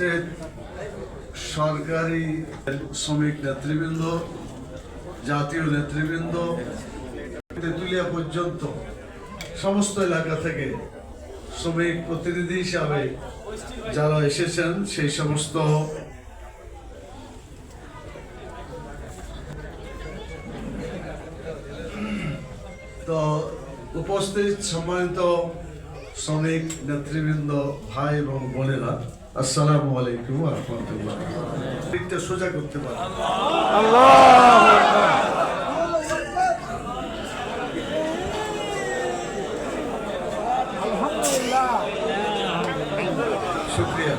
উপস্থিত সরকারি শ্রমিক নেতৃবৃন্দ, জাতীয় নেতৃবৃন্দ, তেঁতুলিয়া পর্যন্ত সমস্ত এলাকা থেকে শ্রমিক প্রতিনিধি হিসাবে যারা এসেছেন, সেই সমস্ত তো উপস্থিত সম্মানিত শ্রমিক নেতৃবৃন্দ ভাই এবং বোনেরা আসসালামু আলাইকুম রহমতুল্লাহ। সোজা করতে পারে। শুক্রিয়া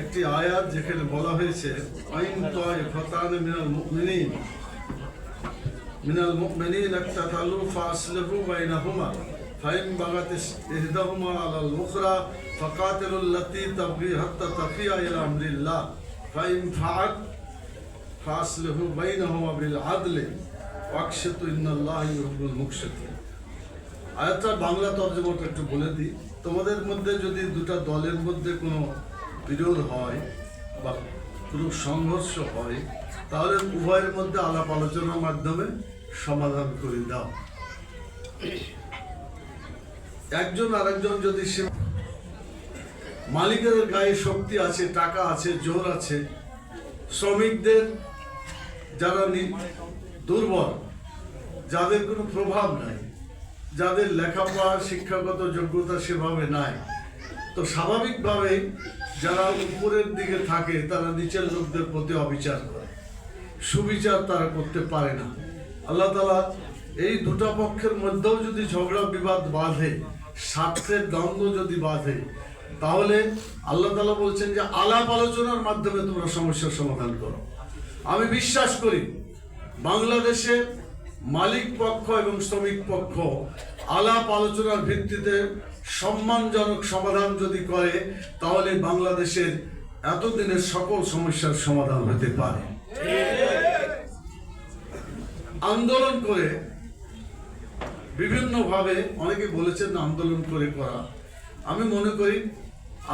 একটি আয়াত যেখানে বলা হয়েছে, আইন তাইফাতান মিনাল মুমিনিন। মিনাল মুমিনিন ইকতাতালু ফাসলিহু বাইনাহুমা। ফাইন বাগাত ইহদাহুমা আলাল উখরা ফাকাতিলু আল্লাতী তাবগি হাত্তা তাফিয়া ইলা আমরিল্লাহ। ফাইন ফাআত ফাসলিহু বাইনাহুমা বিল আদলি, ওয়াকশিতু ইন্নাল্লাহা ইউহিব্বুল মুকশিতিন। আয়াতটার বাংলা তর্জমাটা একটু বলে দিই। তোমাদের মধ্যে যদি দুটা দলের মধ্যে কোনো বিরোধ হয় বা কোনো সংঘর্ষ হয়, তাহলে উভয়ের মধ্যে আলাপ আলোচনার মাধ্যমে সমাধান করে দাও। একজন আরেকজন যদি সে মালিকের গায়ে শক্তি আছে, টাকা আছে, জোর আছে, শ্রমিকদের যারা দুর্বল, যাদের কোনো প্রভাব নাই, যাদের লেখাপড়া, শিক্ষাগত যোগ্যতা সেভাবে নাই, তো স্বাভাবিকভাবে যারা উপরের দিকে থাকে, তারা নিচের লোকদের প্রতি অবিচার করে। সুবিচার তারা করতে পারে না। আল্লাহ তালা এই দুটো পক্ষের মধ্যেও যদি ঝগড়া, বিবাদ বাঁধে, স্বার্থের দ্বন্দ্ব যদি বাঁধে, তাহলে আল্লাহ তালা বলছেন যে, আলাপ আলোচনার মাধ্যমে তোমরা সমস্যার সমাধান করো। আমি বিশ্বাস করি, বাংলাদেশে মালিক পক্ষ এবং শ্রমিক পক্ষ আলাপ আলোচনার ভিত্তিতে সম্মানজনক সমাধান যদি করে, তাহলে বাংলাদেশের এতদিনের সকল সমস্যার সমাধান হতে পারে। আন্দোলন করে বিভিন্নভাবে অনেকে বলেছেন আন্দোলন করে করা। আমি মনে করি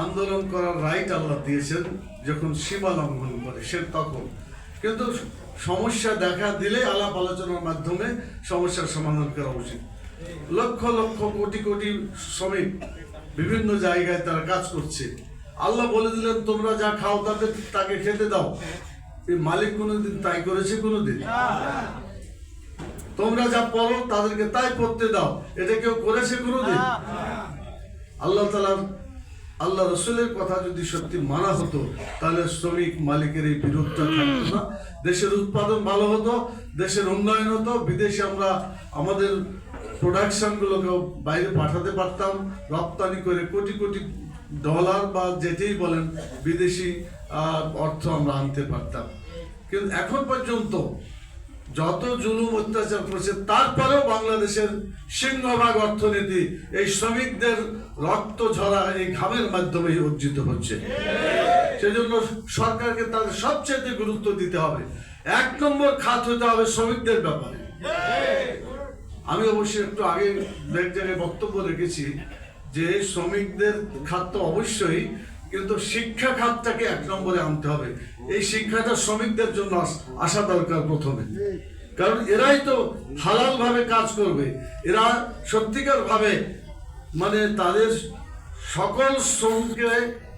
আন্দোলন করার রাইট আল্লাহ দিয়েছেন যখন সীমা লঙ্ঘন করে, সে তখন। কিন্তু সমস্যা দেখা দিলে আলাপ আলোচনার মাধ্যমে সমস্যার সমাধান করা উচিত। লক্ষ লক্ষ কোটি কোটি শ্রমিক বিভিন্ন জায়গায় তারা কাজ করছে। আল্লাহ বলে দিলেন, তোমরা যা খাও তাদের তাকে খেতে দাও। এই মালিক কোনোদিন তাই করেছে কোনোদিন? তোমরা যা পড়ো তাদেরকে তাই পড়তে দাও। এটা কেউ করেছে কোনোদিন? আল্লাহ তালা আল্লাহ রসুলের কথা যদি সত্যি মানা হতো তাহলে শ্রমিক মালিকের এই বিরোধটা থাকতো না। দেশের উৎপাদন ভালো হতো দেশের উন্নয়ন হতো বিদেশে আমরা আমাদের প্রোডাকশন গুলোকে বাইরে পাঠাতে পারতাম। রপ্তানি করে কোটি কোটি ডলার বা যেটাই বলেন বিদেশি অর্থ আমরা আনতে পারতাম। কিন্তু এখন পর্যন্ত যত জুলুম অত্যাচার করছে, তারপরেও বাংলাদেশের সিংহভাগ অর্থনীতি এই শ্রমিকদের রক্ত ঝরা এই ঘামের মাধ্যমে অর্জিত হচ্ছে। সেজন্য সরকারকে তাদের সবচেয়ে গুরুত্ব দিতে হবে। এক নম্বর খাত হতে হবে শ্রমিকদের ব্যাপারে। আমি অবশ্যই একটু আগে এক জায়গায় বক্তব্য রেখেছি যে শ্রমিকদের খাত তো অবশ্যই কিন্তু শিক্ষা খাতটাকে এক নম্বরে আনতে হবে। এই শিক্ষাটা শ্রমিকদের জন্য আস- দরকার প্রথমে। কারণ এরাই তো হালাল ভাবে কাজ করবে। এরা সত্যিকার ভাবে মানে তাদের সকল শ্রমকে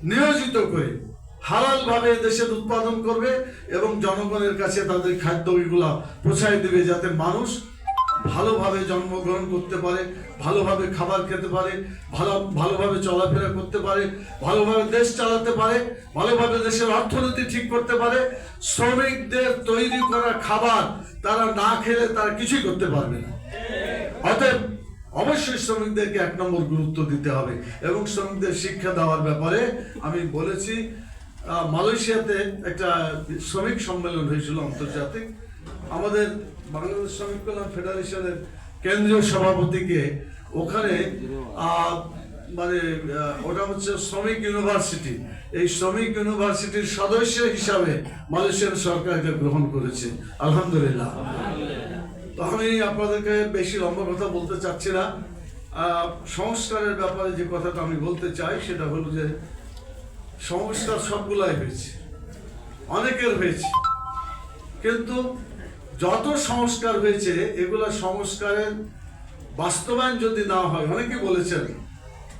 নিয়োজিত করে হালাল ভাবে দেশের উৎপাদন করবে এবং জনগণের কাছে তাদের খাদ্য এগুলা পৌঁছায় দেবে যাতে মানুষ ভালোভাবে জন্মগ্রহণ করতে পারে, ভালোভাবে খাবার খেতে পারে, ভালো, ভালোভাবে চলাফেরা করতে পারে, ভালোভাবে দেশ চালাতে পারে, ভালোভাবে দেশের অর্থনীতি ঠিক করতে পারে, শ্রমিকদের তৈরি করা খাবার তারা না খেলে তারা কিছুই করতে পারবে না। অতএব অবশ্যই শ্রমিকদেরকে এক নম্বর গুরুত্ব দিতে হবে এবং শ্রমিকদের শিক্ষা দেওয়ার ব্যাপারে আমি বলেছি মালয়েশিয়াতে একটা শ্রমিক সম্মেলন হয়েছিল আন্তর্জাতিক। আমাদের বাংলাদেশ শ্রমিক কল্যাণ ফেডারেশনের কেন্দ্রীয় সভাপতিকে ওখানে মানে ওটা হচ্ছে শ্রমিক ইউনিভার্সিটি। এই শ্রমিক ইউনিভার্সিটির সদস্য হিসাবে মালয়েশিয়ার সরকার এটা গ্রহণ করেছে। আলহামদুলিল্লাহ। তো আমি আপনাদেরকে বেশি লম্বা কথা বলতে চাচ্ছি না। সংস্কারের ব্যাপারে যে কথাটা আমি বলতে চাই, সেটা হলো যে সংস্কার সবগুলাই হয়েছে। অনেকের হয়েছে। কিন্তু যত সংস্কার হয়েছে এগুলো সংস্কারের বাস্তবায়ন যদি না হয় অনেকে বলেছেন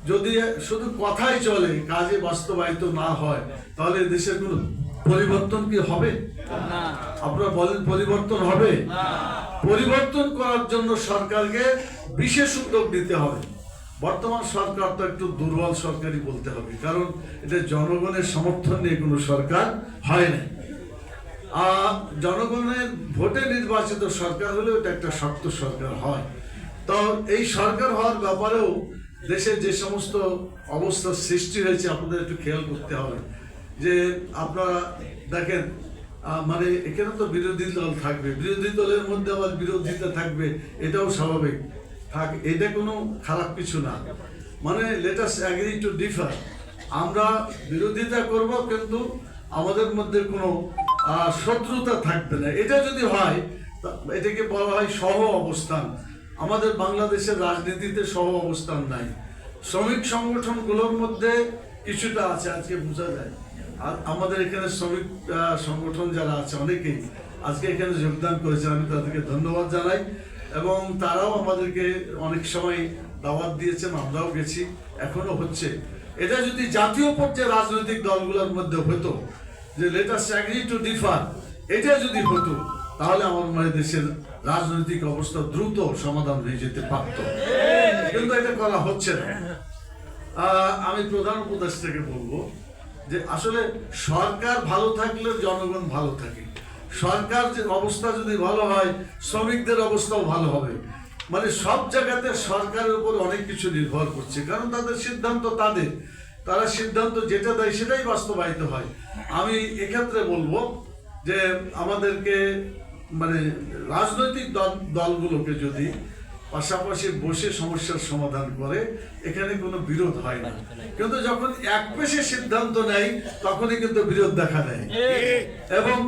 যদি শুধু কথাই চলে কাজে বাস্তবায়িত না হয় তাহলে দেশের কোনো পরিবর্তন কি হবে? আপনারা বলেন পরিবর্তন হবে? পরিবর্তন করার জন্য সরকারকে বিশেষ উদ্যোগ নিতে হবে। বর্তমান সরকার তো একটু দুর্বল সরকারই বলতে হবে কারণ এটা জনগণের সমর্থন নিয়ে কোনো সরকার হয় না জনগণের ভোটে নির্বাচিত সরকার হলেও এটা একটা শক্ত সরকার হয়। তো এই সরকার হওয়ার ব্যাপারেও দেশে যে সমস্ত অবস্থার সৃষ্টি হয়েছে, আপনাদের একটু খেয়াল করতে হবে। যে আপনারা দেখেন মানে এখানে তো বিরোধী দল থাকবে, বিরোধী দলের মধ্যে আবার বিরোধিতা থাকবে, এটাও স্বাভাবিক। থাক, এটা কোনো খারাপ কিছু না। মানে লেটাস অ্যাগ্রি টু ডিফার আমরা বিরোধিতা করব, কিন্তু আমাদের মধ্যে কোনো শত্রুতা থাকবে না। এটা যদি হয় এটাকে বলা হয় সহ অবস্থান। আমাদের বাংলাদেশের রাজনীতিতে সহ অবস্থান নাই। শ্রমিক সংগঠনগুলোর মধ্যে কিছুটা আছে, আজকে বোঝা যায়। আর আমাদের এখানে শ্রমিক সংগঠন যারা আছে, অনেকেই আজকে এখানে যোগদান করেছে আমি তাদেরকে ধন্যবাদ জানাই। এবং তারাও আমাদেরকে অনেক সময় দাওয়াত দিয়েছেন, আমরাও গেছি। এখনও হচ্ছে। এটা যদি জাতীয় পর্যায়ে রাজনৈতিক দলগুলোর মধ্যে হতো যে লেটাস্ট অ্যাগ্রি টু ডিফার এটা যদি হতো, তাহলে আমার মনে দেশের রাজনৈতিক অবস্থা দ্রুত সমাধান হয়ে যেতে পারত। কিন্তু এটা করা হচ্ছে না। আমি প্রধান উপদেষ্টাকে বলব যে আসলে সরকার ভালো থাকলে জনগণ ভালো থাকে। সরকার যে অবস্থা যদি ভালো হয়, শ্রমিকদের অবস্থাও ভালো হবে। মানে সব জায়গাতে সরকারের উপর অনেক কিছু নির্ভর করছে, কারণ তাদের সিদ্ধান্ত তাদের। তারা সিদ্ধান্ত যেটা দেয় সেটাই বাস্তবায়িত হয়। আমি এক্ষেত্রে বলব যে আমাদেরকে মানে রাজনৈতিক দল দলগুলোকে যদি পাশাপাশি বসে সমস্যার সমাধান করে, এখানে কোনো বিরোধ হয় না। কিন্তু যখন এক পেশে সিদ্ধান্ত নেয়, তখনই কিন্তু বিরোধ দেখা দেয়। এবং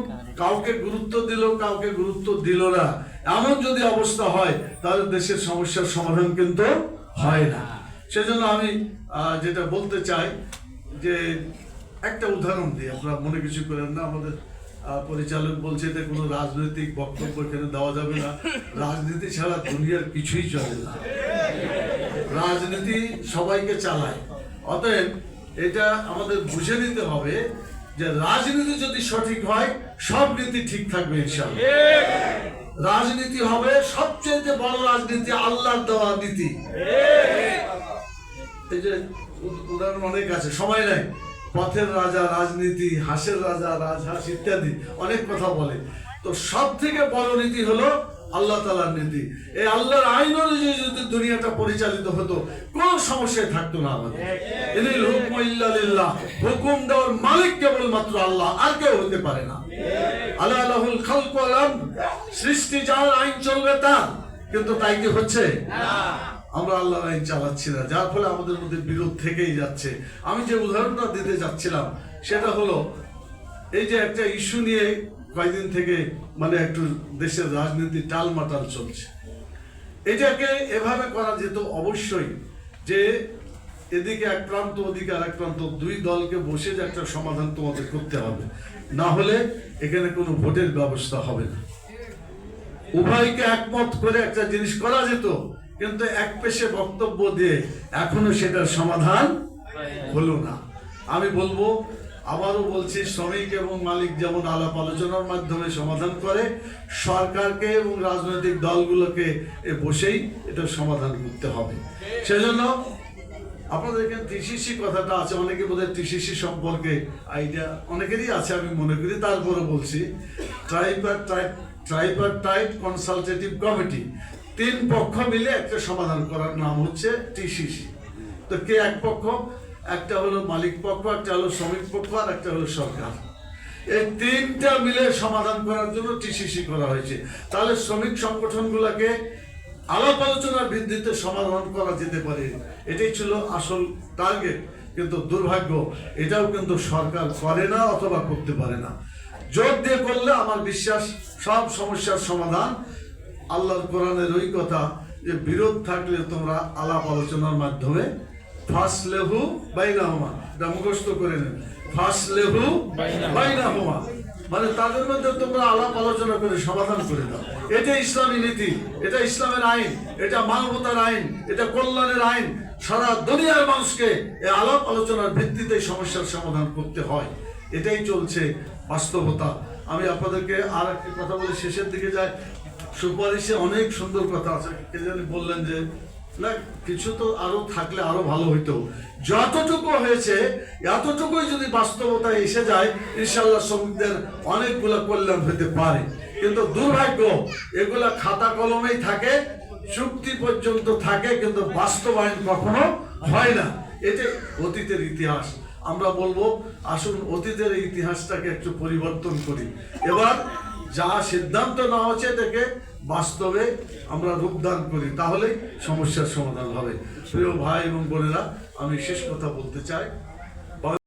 কাউকে গুরুত্ব দিল কাউকে গুরুত্ব দিল না। এমন যদি অবস্থা হয়, তাহলে দেশের সমস্যার সমাধান কিন্তু হয় না। সেজন্য আমি যেটা বলতে চাই যে একটা উদাহরণ দিই, আপনারা মনে কিছু করেন না, আমাদের পরিচালক বলছে যে কোনো রাজনৈতিক বক্তব্য এখানে দেওয়া যাবে না। রাজনীতি ছাড়া দুনিয়ার কিছুই চলে না। রাজনীতি সবাইকে চালায়। অতএব এটা আমাদের বুঝে নিতে হবে যে রাজনীতি যদি সঠিক হয়, সব নীতি ঠিক থাকবে ইনশাআল্লাহ। রাজনীতি হবে সবচেয়ে বড় রাজনীতি আল্লাহর দেওয়া নীতি। এই যে উদাহরণ অনেক আছে, সময় নাই। পথের রাজা, রাজনীতি, হাসের রাজা, রাজহাঁস ইত্যাদি অনেক কথা বলে। তো সব থেকে বড় নীতি হলো আল্লাহ তালার নীতি। এই আল্লাহর আইন অনুযায়ী যদি দুনিয়াটা পরিচালিত হতো, কোন সমস্যায় থাকতো না আমাদের। ইনিল হুকম ইল্লা হুকুম দেওয়ার মালিক কেবলমাত্র আল্লাহ, আর কেউ হতে পারে না। আল্লাহ আল্লাহুল খালকু আমর। সৃষ্টি যার আইন চলবে তার, কিন্তু তাই কি হচ্ছে? আমরা আল্লাহর আইন চালাচ্ছি না, যার ফলে আমাদের মধ্যে বিরোধ থেকেই যাচ্ছে। আমি যে উদাহরণটা দিতে যাচ্ছিলাম, সেটা হলো, এই যে একটা ইস্যু নিয়ে কয়েকদিন থেকে মানে একটু দেশের রাজনীতি টালমাটাল চলছে। এটাকে এভাবে করা যেত অবশ্যই যে, এদিকে এক প্রান্ত, ওদিকে আর এক প্রান্ত, দুই দলকে বসে যে একটা সমাধান তোমাদের করতে হবে। না হলে এখানে কোনো ভোটের ব্যবস্থা হবে না। উভয়কে একমত করে একটা জিনিস করা যেত কিন্তু এক পেশে বক্তব্য দিয়ে এখনও সেটার সমাধান হলো না। আমি বলব, আবারও বলছি, শ্রমিক এবং মালিক যেমন আলাপ আলোচনার মাধ্যমে সমাধান করে, সরকারকে এবং রাজনৈতিক দলগুলোকে বসেই এটা সমাধান করতে হবে। সেজন্য আপনাদের এখানে টিসিসি কথাটা আছে, অনেকে বোধহয় টিসিসি সম্পর্কে আইডিয়া অনেকেরই আছে, আমি মনে করি তারপরে বলছি। ট্রাইপার ট্রাইপারটাইট কনসালটেটিভ কমিটি তিন পক্ষ মিলে একটা সমাধান করার নাম হচ্ছে টিসিসি। তো কে এক পক্ষ? একটা হলো মালিক পক্ষ, একটা হলো শ্রমিক পক্ষ, আর একটা হলো সরকার। এই তিনটা মিলে সমাধান করার জন্য টিসিসি করা হয়েছে। তাহলে শ্রমিক সংগঠনগুলোকে আলাপ আলোচনার ভিত্তিতে সমাধান করা যেতে পারে। এটাই ছিল আসল টার্গেট কিন্তু দুর্ভাগ্য, এটাও কিন্তু সরকার করে না অথবা করতে পারে না। জোর দিয়ে করলে আমার বিশ্বাস সব সমস্যার সমাধান। আল্লাহর কোরআনের ওই কথা যে বিরোধ থাকলে তোমরা আলাপ আলোচনার মাধ্যমে ফার্স্ট লেহু এটা মুখস্থ করে নেন ফার্স্ট লেহু মানে তাদের মধ্যে তোমরা আলাপ আলোচনা করে সমাধান করে দাও। এটা ইসলামী নীতি এটা ইসলামের আইন এটা মানবতার আইন এটা কল্যাণের আইন। সারা দুনিয়ার মানুষকে এই আলাপ আলোচনার ভিত্তিতে সমস্যার সমাধান করতে হয়। এটাই চলছে বাস্তবতা। আমি আপনাদেরকে আর একটি কথা বলে শেষের দিকে যাই। সুপারিশে অনেক সুন্দর কথা আছে। কে জানি বললেন যে, না, কিছু তো আরও থাকলে আরও ভালো হইতো। যতটুকু হয়েছে, এতটুকুই যদি বাস্তবতায় এসে যায় ইনশাল্লাহ শ্রমিকদের অনেকগুলো কল্যাণ হতে পারে। কিন্তু দুর্ভাগ্য, এগুলা খাতা কলমেই থাকে, চুক্তি পর্যন্ত থাকে, কিন্তু বাস্তবায়ন কখনো হয় না। এটা অতীতের ইতিহাস। আমরা বলব, আসুন অতীতের ইতিহাসটাকে একটু পরিবর্তন করি। এবার যা সিদ্ধান্ত না হচ্ছে এটাকে বাস্তবে আমরা রূপদান করি তাহলে সমস্যার সমাধান হবে। প্রিয় ভাই এবং বোনেরা, আমি শেষ কথা বলতে চাই।